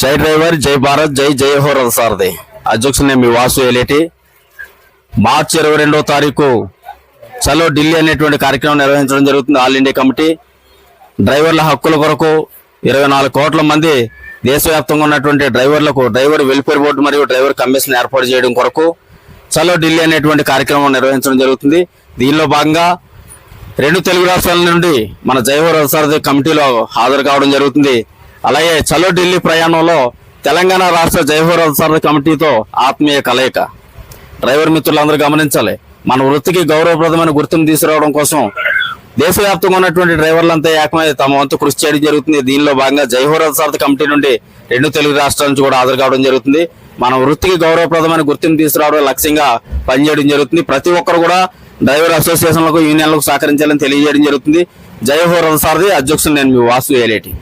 జై డ్రైవర్ జై భారత్ జై జై హో రథ అధ్యక్షుడు నేను మీ వాసు ఏలేటి. మార్చి ఇరవై రెండవ తారీఖు చలో ఢిల్లీ అనేటువంటి కార్యక్రమం నిర్వహించడం జరుగుతుంది. ఆల్ ఇండియా కమిటీ డ్రైవర్ల హక్కుల కొరకు ఇరవై నాలుగు కోట్ల మంది దేశవ్యాప్తంగా ఉన్నటువంటి డ్రైవర్లకు డ్రైవర్ వెల్ఫేర్ బోర్డు మరియు డ్రైవర్ కమిషన్ ఏర్పాటు చేయడం కొరకు చలో ఢిల్లీ అనేటువంటి కార్యక్రమం నిర్వహించడం జరుగుతుంది. దీనిలో భాగంగా రెండు తెలుగు రాష్ట్రాల నుండి మన జైవ రథసారథి కమిటీలో హాజరు కావడం జరుగుతుంది. అలాగే చలో ఢిల్లీ ప్రయాణంలో తెలంగాణ రాష్ట్ర జైవ కమిటీతో ఆత్మీయ కలయిక. డ్రైవర్ మిత్రులందరూ గమనించాలి. మన వృత్తికి గౌరవప్రదమైన గుర్తింపు తీసుకురావడం కోసం దేశవ్యాప్తంగా ఉన్నటువంటి డ్రైవర్లంతా ఏకమై తమ వంతు కృషి చేయడం జరుగుతుంది. దీనిలో భాగంగా జైహోరథ కమిటీ నుండి రెండు తెలుగు రాష్ట్రాల నుంచి కూడా హాజరు కావడం జరుగుతుంది. మన వృత్తికి గౌరవప్రదమైన గుర్తింపు తీసుకురావడం లక్ష్యంగా పనిచేయడం జరుగుతుంది. ప్రతి ఒక్కరు కూడా డ్రైవర్ అసోసియేషన్లకు యూనియన్లకు సహకరించాలని తెలియజేయడం జరుగుతుంది. జైహోరథ సారథి అధ్యక్షులు నేను మీ వాసు ఏలేటి.